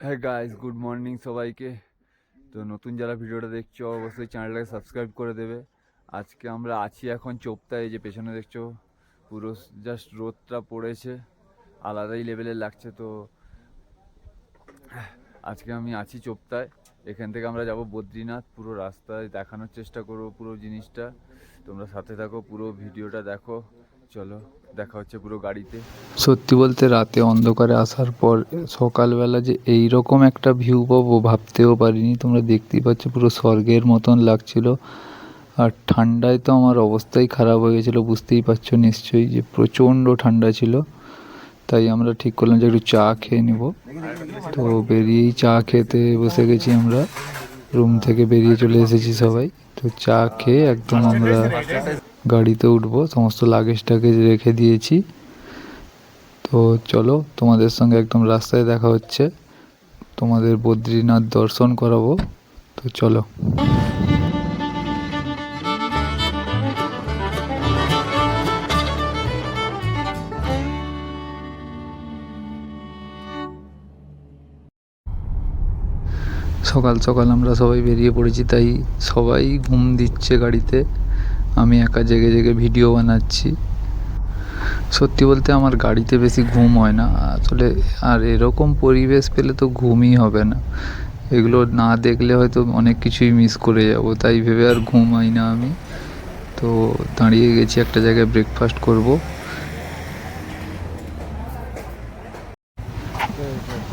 হ্যাঁ guys good morning সবাইকে। তো নতুন যারা ভিডিওটা দেখছ, অবশ্যই চ্যানেলটাকে সাবস্ক্রাইব করে দেবে। আজকে আমরা আছি এখন চোপতায় যে পেছনে দেখছ, পুরো জাস্ট রোদটা পড়েছে, আলাদাই লেভেলের লাগছে। তো আজকে আমি আছি চোপতায় এখান থেকে আমরা যাব বদ্রীনাথ, পুরো রাস্তায় দেখানোর চেষ্টা করব পুরো জিনিসটা। তোমরা সাথে থাকো, পুরো ভিডিওটা দেখো। চলো, দেখা হচ্ছে পুরো গাড়িতে। সত্যি বলতে রাতে অন্ধকারে আসার পর সকালবেলা যে এই রকম একটা ভিউ পাবো ভাবতেও পারিনি। তোমরা দেখতেই পাচ্ছ পুরো স্বর্গের মতন লাগছিল। আর ঠান্ডায় তো আমার অবস্থাই খারাপ হয়ে গেছিল, বুঝতেই পারছ নিশ্চয়ই যে প্রচণ্ড ঠান্ডা ছিল। তাই আমরা ঠিক করলাম যে একটু চা খেয়ে নিব। তো বেরিয়েই চা খেতে বসে গেছি আমরা। রুম থেকে বেরিয়ে চলে এসেছি সবাই। তো চা খেয়ে একদম আমরা গাড়িতে উঠবো, সমস্ত লাগেজটাকে রেখে দিয়েছি। তো চলো, তোমাদের সঙ্গে একদম রাস্তায় দেখা হচ্ছে। তোমাদের বদ্রীনাথ দর্শন করাবো। তো চলো। সকাল সকাল আমরা সবাই বেরিয়ে পড়েছি, তাই সবাই ঘুম দিচ্ছে গাড়িতে। আমি একা জেগে জেগে ভিডিও বানাচ্ছি। সত্যি বলতে আমার গাড়িতে বেশি ঘুম হয় না। আসলে আর এরকম পরিবেশ পেলে তো ঘুমই হবে না। এগুলো না দেখলে হয়তো অনেক কিছুই মিস করে যাব, তাই ভেবে আর ঘুম হয় না আমি। তো দাঁড়িয়ে গেছি, একটা জায়গায় ব্রেকফাস্ট করব।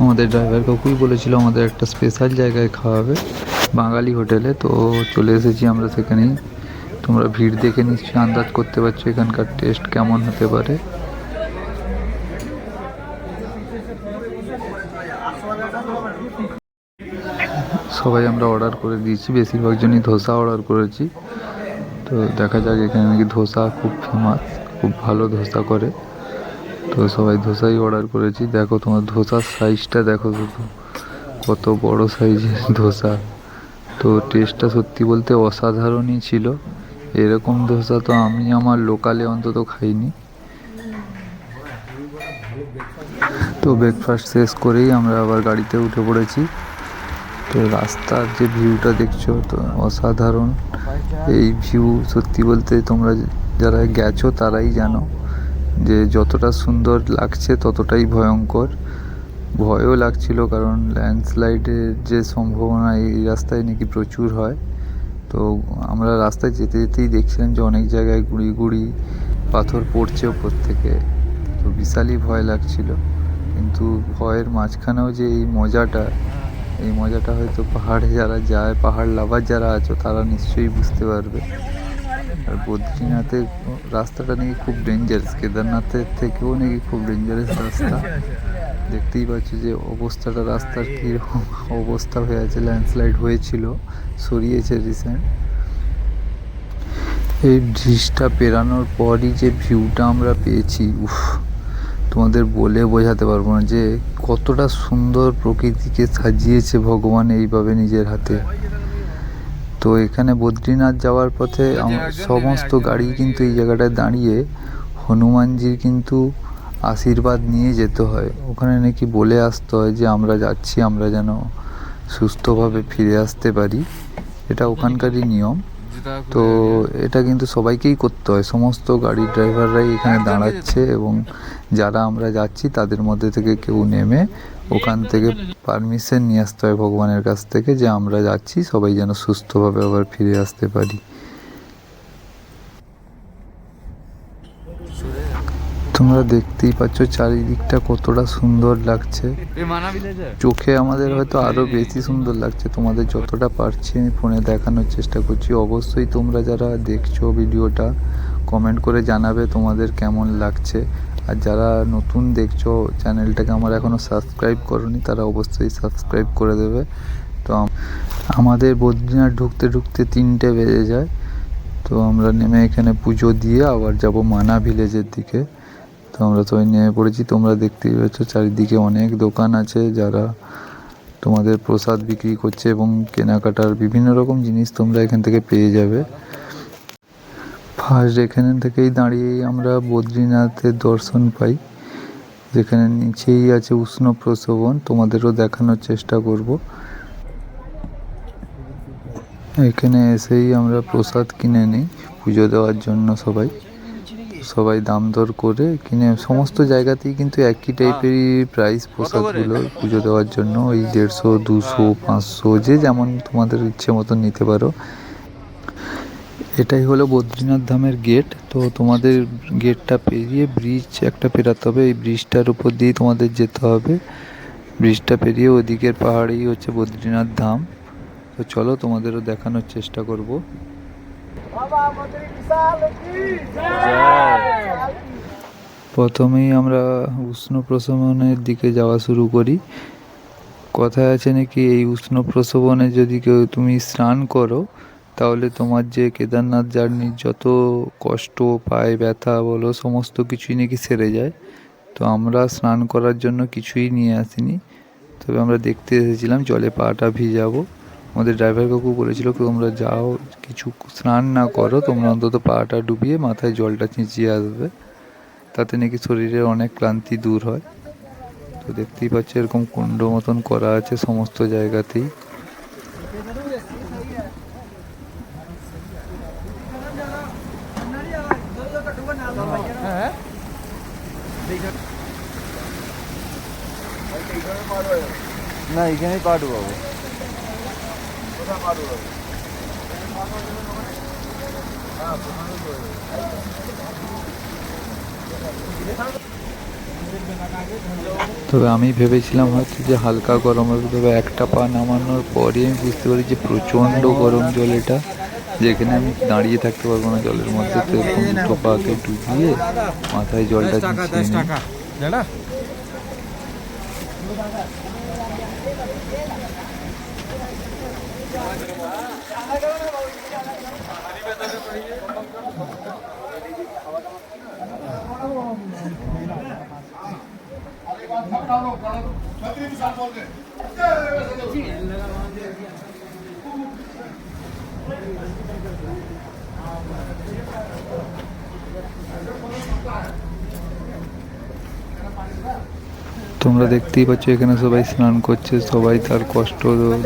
আমাদের ড্রাইভার কাকুই বলেছিল আমাদের একটা স্পেশাল জায়গায় খাওয়াবে, বাঙালি হোটেলে। তো চলে এসেছি আমরা সেখানেই। তোমরা ভিড় দেখে নিশ্চয়ই আন্দাজ করতে পারছ এখানকার টেস্ট কেমন হতে পারে। সবাই আমরা অর্ডার করে দিয়েছি, বেশিরভাগ জনই ধোসা অর্ডার করেছি। তো দেখা যাক, এখানে নাকি ধোসা খুব ফেমাস খুব ভালো ধোসা করে। তো সবাই ধোসাই অর্ডার করেছি। দেখো তোমার ধোসার সাইজটা দেখো শুধু। কত বড় সাইজের ধোসা। তো টেস্টটা সত্যি বলতে অসাধারণই ছিল। এরকম ধোসা তো আমি আমার লোকালে অন্তত খাইনি। তো ব্রেকফাস্ট শেষ করেই আমরা আবার গাড়িতে উঠে পড়েছি। তো রাস্তার যে ভিউটা দেখছ, তো অসাধারণ। এই ভিউ সত্যি বলতে তোমরা যারা গেছো, তারাই জানো যে যতটা সুন্দর লাগছে, ততটাই ভয়ঙ্কর। ভয়ও লাগছিল কারণ ল্যান্ডস্লাইডের যে সম্ভাবনা এই রাস্তায় নাকি প্রচুর হয়। তো আমরা রাস্তায় যেতে যেতেই দেখছিলাম যে অনেক জায়গায় গুঁড়ি গুঁড়ি পাথর পড়ছে ওপর থেকে। তো বিশালই ভয় লাগছিল। কিন্তু ভয়ের মাঝখানেও যে এই মজাটা এই মজাটা হয়তো পাহাড়ে যারা যায়, পাহাড় লাভার যারা আছো, তারা নিশ্চয়ই বুঝতে পারবে। আর বদ্রীনাথে রাস্তাটা নাকি খুব ডেঞ্জারাস কেদারনাথের থেকেও নাকি খুব ডেঞ্জারাস রাস্তা। দেখতেই পাচ্ছি যে অবস্থাটা রাস্তার কীরকম অবস্থা হয়ে আছে ল্যান্ডস্লাইড হয়েছিল, সরিয়েছে রিসেন্ট এই ব্রিজটা পেরানোর পরই যে ভিউটা আমরা পেয়েছি, উফ, তোমাদের বলে বোঝাতে পারব না যে কতটা সুন্দর প্রকৃতিকে সাজিয়েছে ভগবান এইভাবে নিজের হাতে। তো এখানে বদ্রীনাথ যাওয়ার পথে সমস্ত গাড়ি কিন্তু এই জায়গাটায় দাঁড়িয়ে হনুমানজির কিন্তু আশীর্বাদ নিয়ে যেতে হয়। ওখানে নাকি বলে আসতে হয় যে আমরা যাচ্ছি আমরা যেন সুস্থভাবে ফিরে আসতে পারি। এটা ওখানকারই নিয়ম। তো এটা কিন্তু সবাইকেই করতে হয়। সমস্ত গাড়ির ড্রাইভাররাই এখানে দাঁড়াচ্ছে এবং যারা আমরা যাচ্ছি তাদের মধ্যে থেকে কেউ নেমে ওখান থেকে পারমিশন নিয়ে আসতে হয় ভগবানের কাছ থেকে যে আমরা যাচ্ছি সবাই যেন সুস্থভাবে আবার ফিরে আসতে পারি। তোমরা দেখতেই পাচ্ছ চারিদিকটা কতটা সুন্দর লাগছে। চোখে আমাদের হয়তো আরও বেশি সুন্দর লাগছে। তোমাদের যতটা পারছি আমি ফোনে দেখানোর চেষ্টা করছি। অবশ্যই তোমরা যারা দেখছ ভিডিওটা কমেন্ট করে জানাবে তোমাদের কেমন লাগছে। আর যারা নতুন দেখছ চ্যানেলটাকে আমার এখনও সাবস্ক্রাইব করনি তারা অবশ্যই সাবস্ক্রাইব করে দেবে। তো আমাদের বদ্রীনাথ ঢুকতে ঢুকতে তিনটে বেজে যায়। তো আমরা নেমে এখানে পুজো দিয়ে আবার যাব মানা ভিলেজের দিকে। তো আমরা সবাই নেমে পড়েছি। তোমরা দেখতেই পাচ্ছ, চারিদিকে অনেক দোকান আছে যারা তোমাদের প্রসাদ বিক্রি করছে এবং কেনাকাটার বিভিন্ন রকম জিনিস তোমরা এখান থেকে পেয়ে যাবে। ফার্স্ট এখান থেকেই দাঁড়িয়েই আমরা বদ্রীনাথের দর্শন পাই। যেখানে নিচেই আছে উষ্ণ প্রসবন। তোমাদেরও দেখানোর চেষ্টা করব। এখানে এসেই আমরা প্রসাদ কিনে নিই, পুজো দেওয়ার জন্য সবাই। সবাই দাম দর করে কিনে সমস্ত জায়গাতেই কিন্তু একই টাইপেরই প্রাইস প্রসাদগুলো পুজো দেওয়ার জন্য। ওই দেড়শো দুশো পাঁচশো যে যেমন তোমাদের ইচ্ছে মতন নিতে পারো। এটাই হলো বদ্রীনাথ ধামের গেট তো তোমাদের গেটটা পেরিয়ে ব্রিজ একটা পেরাতে হবে। এই ব্রিজটার উপর দিয়েই তোমাদের যেতে হবে। ব্রিজটা পেরিয়ে ওদিকের পাহাড়েই হচ্ছে বদ্রীনাথ ধাম। তো চলো তোমাদেরও দেখানোর চেষ্টা করব। প্রথমেই আমরা উষ্ণ প্রশমনের দিকে যাওয়া শুরু করি। কথা আছে নাকি, এই উষ্ণ প্রসবনে যদি কেউ তুমি স্নান করো, তাহলে তোমার যে কেদারনাথ জার্নির যত কষ্ট, পায় ব্যথা বলো, সমস্ত কিছুই নাকি সেরে যায়। তো আমরা স্নান করার জন্য কিছুই নিয়ে আসিনি। তবে আমরা দেখতে এসেছিলাম, জলে পাটা ভিজাবো। আমাদের ড্রাইভার কাকু বলেছিল তোমরা যাও, কিছু স্নান না করো, তোমরা অন্তত পাটা ডুবিয়ে মাথায় জলটা চিঁচিয়ে আসবে। তাতে নাকি শরীরের অনেক ক্লান্তি দূর হয়। তো দেখতেই পাচ্ছ এরকম কুণ্ড মতন করা আছে সমস্ত জায়গাতেই। না এখানেই পা ডুবাবো তবে আমি ভেবেছিলাম হয়তো যে হালকা গরম হবে তবে একটা পা নামানোর পরে আমি বুঝতে পারি যে প্রচণ্ড গরম জল এটা। যেখানে আমি দাঁড়িয়ে থাকতে পারব না জলের মধ্যে তো এরকম দুটো পাকে ডুবিয়ে মাথায় জলটা চিঁচিয়ে নিই। তোমরা দেখতেই পাচ্ছ, এখানে সবাই স্নান করছে, সবাই তার কষ্ট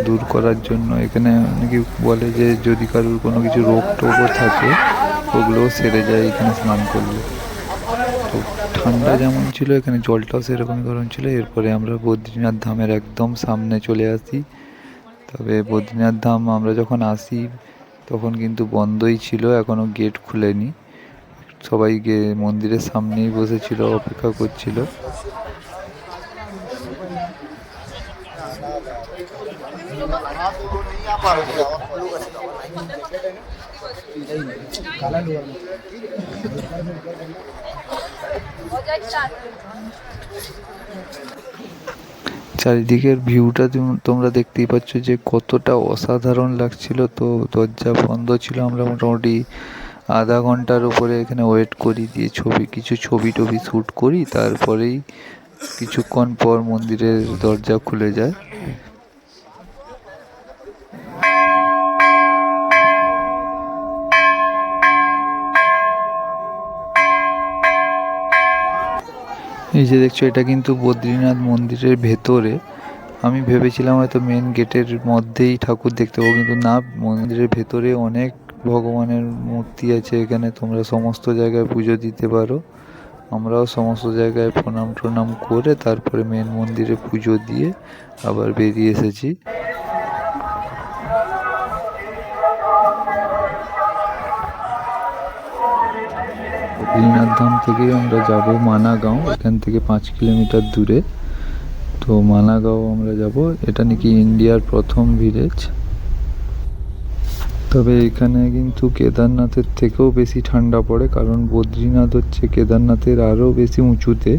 দূর করার জন্য। এখানে নাকি বলে যে, যদি কারোর কোনো কিছু রোগ টোগও থাকে, ওগুলোও সেরে যায় এখানে স্নান করলে। তো ঠান্ডা যেমন ছিল, এখানে জলটাও সেরকম গরম ছিল। এরপরে আমরা বদ্রীনাথ ধামের একদম সামনে চলে আসি। তবে বদ্রীনাথ ধাম আমরা যখন আসি, তখন কিন্তু বন্ধই ছিল এখনও গেট খুলেনি। সবাই গিয়ে মন্দিরের সামনেই বসেছিল, অপেক্ষা করছিল। চারিদিকের ভিউটা তোমরা দেখতেই পাচ্ছ যে কতটা অসাধারণ লাগছিল। তো দরজা বন্ধ ছিল, আমরা মোটামুটি আধা ঘণ্টার উপরে এখানে ওয়েট করি দিয়ে ছবি কিছু ছবি টবি শ্যুট করি, তারপরেই কিছুক্ষণ পর মন্দিরের দরজা খুলে যায়। এই যে দেখছ, এটা কিন্তু বদ্রীনাথ মন্দিরের ভেতরে। আমি ভেবেছিলাম হয়তো মেন গেটের মধ্যেই ঠাকুর দেখতে পাবো, কিন্তু না, মন্দিরের ভেতরে অনেক ভগবানের মূর্তি আছে, এখানে তোমরা সমস্ত জায়গায় পুজো দিতে পারো। আমরাও সমস্ত জায়গায় প্রণাম টনাম করে তারপরে মেন মন্দিরে পুজো দিয়ে আবার বেরিয়ে এসেছি। বদ্রীনাথ ধাম থেকে আমরা যাব মানাগাঁও, এখান থেকে পাঁচ কিলোমিটার দূরে। তো মানাগাঁও আমরা যাব, এটা নাকি ইন্ডিয়ার প্রথম ভিলেজ তবে এখানে কিন্তু কেদারনাথের থেকেও বেশি ঠান্ডা পড়ে, কারণ বদ্রীনাথ হচ্ছে কেদারনাথের আরও বেশি উঁচুতে।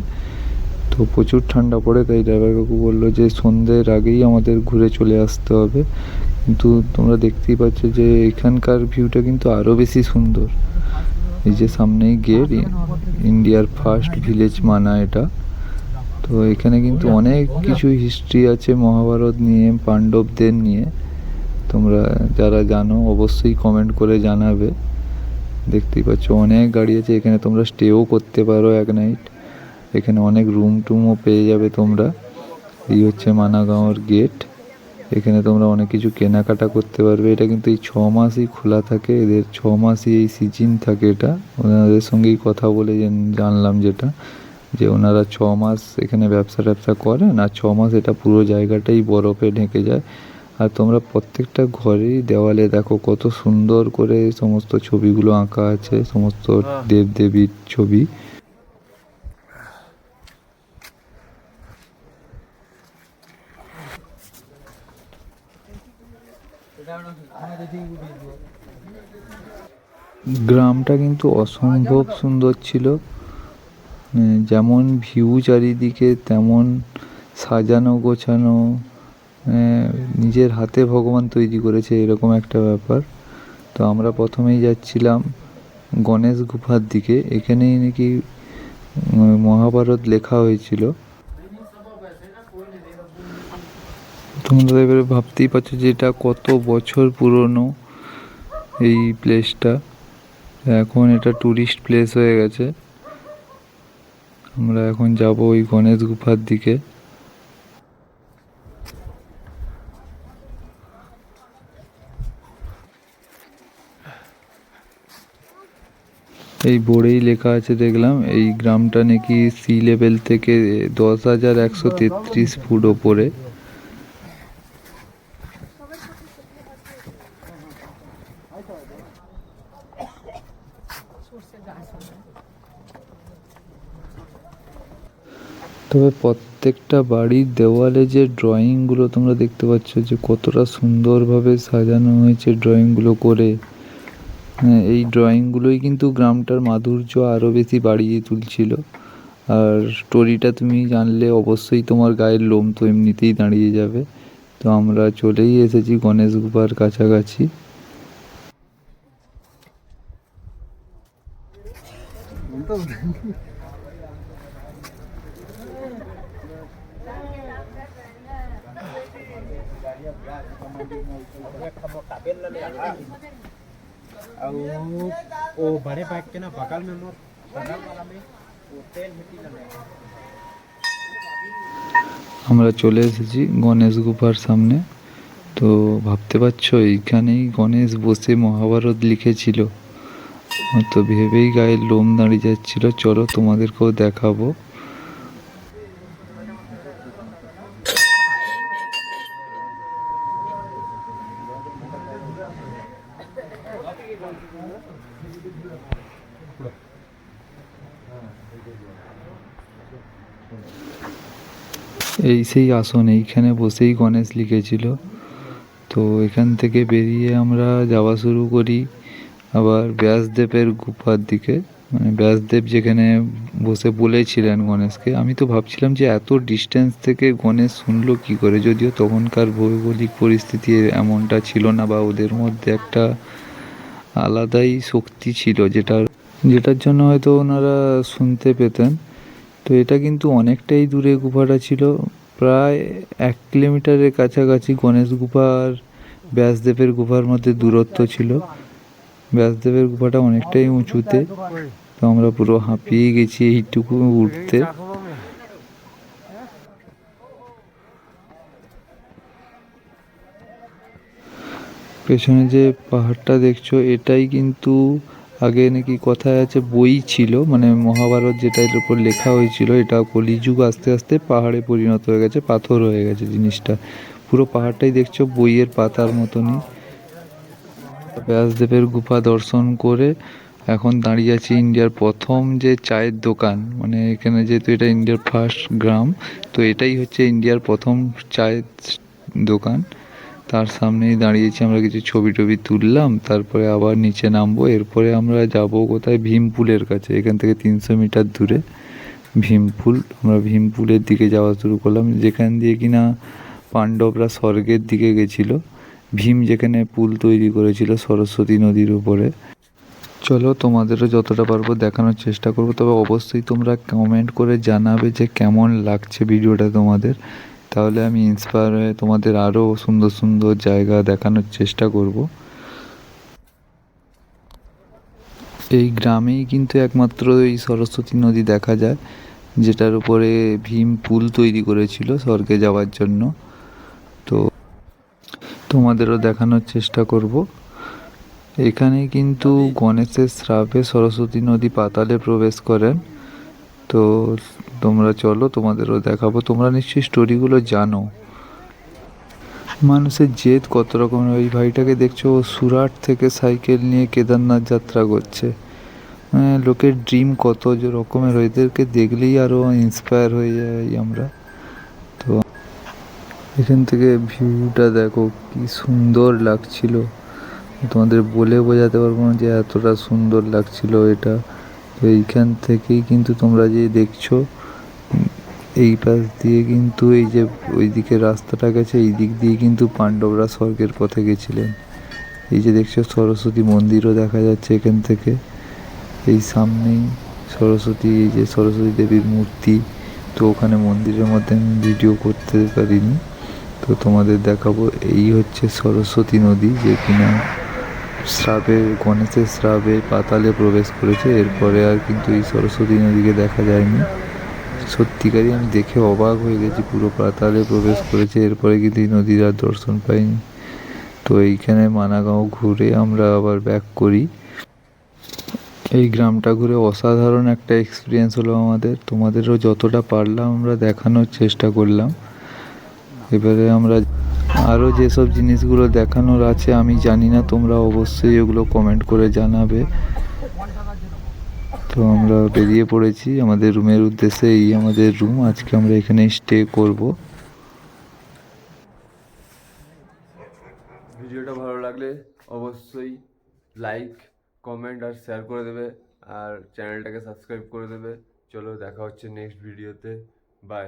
তো প্রচুর ঠান্ডা পড়ে, তাই ড্রাইভার কাকু বলল যে সন্ধ্যের আগেই আমাদের ঘুরে চলে আসতে হবে। কিন্তু তোমরা দেখতেই পাচ্ছ যে এখানকার ভিউটা কিন্তু আরও বেশি সুন্দর। এই যে সামনেই গেট ইন্ডিয়ার ফার্স্ট ভিলেজ মানা এটা। তো এখানে কিন্তু অনেক কিছু হিস্ট্রি আছে মহাভারত নিয়ে, পাণ্ডবদের নিয়ে। তোমরা যারা জানো, অবশ্যই কমেন্ট করে জানাবে। দেখতেই পাচ্ছ, অনেক গাড়ি আছে, এখানে তোমরা স্টেও করতে পারো এক নাইট এখানে অনেক রুম টুমও পেয়ে যাবে তোমরা। এই হচ্ছে মানাগাঁওর গেট এখানে তোমরা অনেক কিছু কেনাকাটা করতে পারবে। এটা কিন্তু এই ছ মাসই খোলা থাকে, এদের ছ মাসই এই সিজন থাকে এটা। ওনাদের সঙ্গেই কথা বলে জেন- জানলাম যেটা, যে ওনারা ছ মাস এখানে ব্যবসা ট্যাবসা করেন, আর ছ মাস এটা পুরো জায়গাটাই বরফে ঢেকে যায়। আর তোমরা প্রত্যেকটা ঘরেই দেওয়ালে দেখো কত সুন্দর করে সমস্ত ছবিগুলো আঁকা আছে সমস্ত দেব দেবীর ছবি। গ্রামটা কিন্তু অসম্ভব সুন্দর ছিল। যেমন ভিউ চারিদিকে তেমন সাজানো গোছানো নিজের হাতে ভগবান তৈরি করেছে, এরকম একটা ব্যাপার। তো আমরা প্রথমেই যাচ্ছিলাম গণেশ গুফার দিকে। এখানেই নাকি মহাভারত লেখা হয়েছিল। তোমরা এবারে ভাবতেই পারছ যে এটা কত বছর পুরনো এই প্লেসটা এখন এটা টুরিস্ট প্লেস হয়ে গেছে। আমরা এখন যাব ওই গণেশ গুফার দিকে। এই বোর্ডেই লেখা আছে, দেখলাম, এই গ্রামটা নাকি সি লেভেল থেকে দশ হাজার একশো তেত্রিশ ফুট ওপরে। তবে প্রত্যেকটা বাড়ির দেওয়ালে যে ড্রয়িংগুলো তোমরা দেখতে পাচ্ছ, যে কতটা সুন্দরভাবে সাজানো হয়েছে ড্রয়িংগুলো করে। এই ড্রয়িংগুলোই কিন্তু গ্রামটার মাধুর্য আরও বেশি বাড়িয়ে তুলছিল। আর স্টোরিটা তুমি জানলে অবশ্যই তোমার গায়ের লোম তো এমনিতেই দাঁড়িয়ে যাবে। তো আমরা চলেই এসেছি গণেশ গুফার কাছাকাছি। और वो बड़े बाइक के ना बगल में मोर बगल वाला में वो तेल मिट्टी का আমরা চলে এসেছি গণেশ গুফার সামনে তো ভাবতে পারছ এইখানেই গণেশ বসে মহাভারত লিখেছিল তো ভেবেই গায়ে লোম দাঁড়িয়ে যাচ্ছিল চলো তোমাদেরকেও দেখাবো এই সেই আসন, এইখানে বসেই গণেশ লিখেছিল। তো এখান থেকে বেরিয়ে আমরা যাওয়া শুরু করি। আবার ব্যাসদেবের গুফার দিকে। মানে ব্যাসদেব যেখানে বসে বলেছিলেন গণেশকে। আমি তো ভাবছিলাম যে এত ডিস্টেন্স থেকে গণেশ শুনলো কি করে? যদিও তখনকার ভৌগোলিক পরিস্থিতি এমনটা ছিল না বা ওদের মধ্যে একটা আলাদাই শক্তি ছিল যেটা যেটার জন্য হয়তো ওনারা শুনতে পেতেন। তো এটা কিন্তু অনেকটাই দূরে গুফাটা ছিল। প্রায় এক কিলোমিটারের কাছাকাছি গণেশ গুফার, ব্যাসদেবের গুফার মধ্যে দূরত্ব ছিল। ব্যাসদেবের গুফাটা অনেকটাই উঁচুতে। তো আমরা পুরো হাঁপিয়ে গেছি এইটুকু উঠতে পেছনে যে পাহাড়টা দেখছ, এটাই কিন্তু আগে নাকি কথায় আছে বই ছিল মানে মহাভারত যেটা এর উপর লেখা হয়েছিল, এটা কলিযুগ আস্তে আস্তে পাহাড়ে পরিণত হয়ে গেছে, পাথর হয়ে গেছে জিনিসটা। পুরো পাহাড়টাই দেখছ বইয়ের পাতার মতনই। ব্যাসদেবের গুফা দর্শন করে এখন দাঁড়িয়ে আছি ইন্ডিয়ার প্রথম যে চায়ের দোকান মানে এখানে যেহেতু এটা ইন্ডিয়ার ফার্স্ট গ্রাম, তো এটাই হচ্ছে ইন্ডিয়ার প্রথম চায়ের দোকান। তার সামনেই দাঁড়িয়েছি, আমরা কিছু ছবি টবি তুললাম, তারপরে আবার নিচে নামবো, এরপরে আমরা যাব কোথায়? ভীমপুলের কাছে, এখান থেকে তিনশো মিটার দূরে। ভীমপুল আমরা ভীমপুলের দিকে যাওয়া শুরু করলাম, যেখান দিয়ে কিনা পাণ্ডবরা স্বর্গের দিকে গেছিল। ভীম যেখানে পুল তৈরি করেছিল সরস্বতী নদীর উপরে। চলো, তোমাদেরও যতটা পারব দেখানোর চেষ্টা করব, তবে অবশ্যই তোমরা কমেন্ট করে জানাবে যে কেমন লাগছে ভিডিওটা তোমাদের। তাহলে আমি ইন্সপায়ার হয়ে তোমাদের আরও সুন্দর সুন্দর জায়গা দেখানোর চেষ্টা করব। এই গ্রামেই কিন্তু একমাত্র এই সরস্বতী নদী দেখা যায় যেটার উপরে ভীম পুল তৈরি করেছিল স্বর্গে যাওয়ার জন্য। তো তোমাদেরও দেখানোর চেষ্টা করব। এখানে কিন্তু গণেশের শ্রাপে সরস্বতী নদী পাতালে প্রবেশ করেন। তো তোমরা চলো, তোমাদেরও দেখাবো। তোমরা নিশ্চয়ই স্টোরিগুলো জানো। মানুষের জেদ কত রকমের। ওই ভাইটাকে দেখছ, ও সুরাট থেকে সাইকেল নিয়ে কেদারনাথ যাত্রা করছে। মানে লোকের ড্রিম কত রকমের। এদেরকে দেখলেই আরও ইন্সপায়ার হয়ে যাই আমরা। তো এখান থেকে ভিউটা দেখো, কি সুন্দর লাগছিল। তোমাদের বলে বোঝাতে পারব না যে এতটা সুন্দর লাগছিল এটা। তো এইখান থেকেই কিন্তু তোমরা যে দেখছ এই পাশ দিয়ে কিন্তু এই যে ওইদিকে রাস্তাটা গেছে, এই দিক দিয়ে কিন্তু পাণ্ডবরা স্বর্গের পথে গেছিলেন। এই যে দেখছ সরস্বতী মন্দিরও দেখা যাচ্ছে এখান থেকে। এই সামনেই সরস্বতী, এই যে সরস্বতী দেবীর মূর্তি। তো ওখানে মন্দিরের মধ্যে আমি ভিডিও করতে পারিনি। তো তোমাদের দেখাবো, এই হচ্ছে সরস্বতী নদী যে কিনা শ্রাবে গণেশের শ্রাবে পাতালে প্রবেশ করেছে। এরপরে আর কিন্তু এই সরস্বতী নদীকে দেখা যায়নি। সত্যিকারই আমি দেখে অবাক হয়ে গেছি। পুরো পাতালে প্রবেশ করেছে, এরপরে কিন্তু এই নদীর আর দর্শন পাইনি। তো এইখানে মানাগাঁও ঘুরে আমরা আবার ব্যাক করি। এই গ্রামটা ঘুরে অসাধারণ একটা এক্সপিরিয়েন্স হলো আমাদের। তোমাদেরও যতটা পারলাম আমরা দেখানোর চেষ্টা করলাম। এবারে আমরা আরও যেসব জিনিসগুলো দেখানোর আছে, আমি জানি না, তোমরা অবশ্যই ওগুলো কমেন্ট করে জানাবে। তো আমরা বেরিয়ে পড়েছি। আমাদের রুমের উদ্দেশ্যে এই আমাদের রুম আজকে আমরা এখানে স্টে করব। ভিডিওটা ভালো লাগলে অবশ্যই লাইক কমেন্ট আর শেয়ার করে দেবে। আর চ্যানেলটাকে সাবস্ক্রাইব করে দেবে। চলো দেখা হচ্ছে নেক্সট ভিডিওতে বাই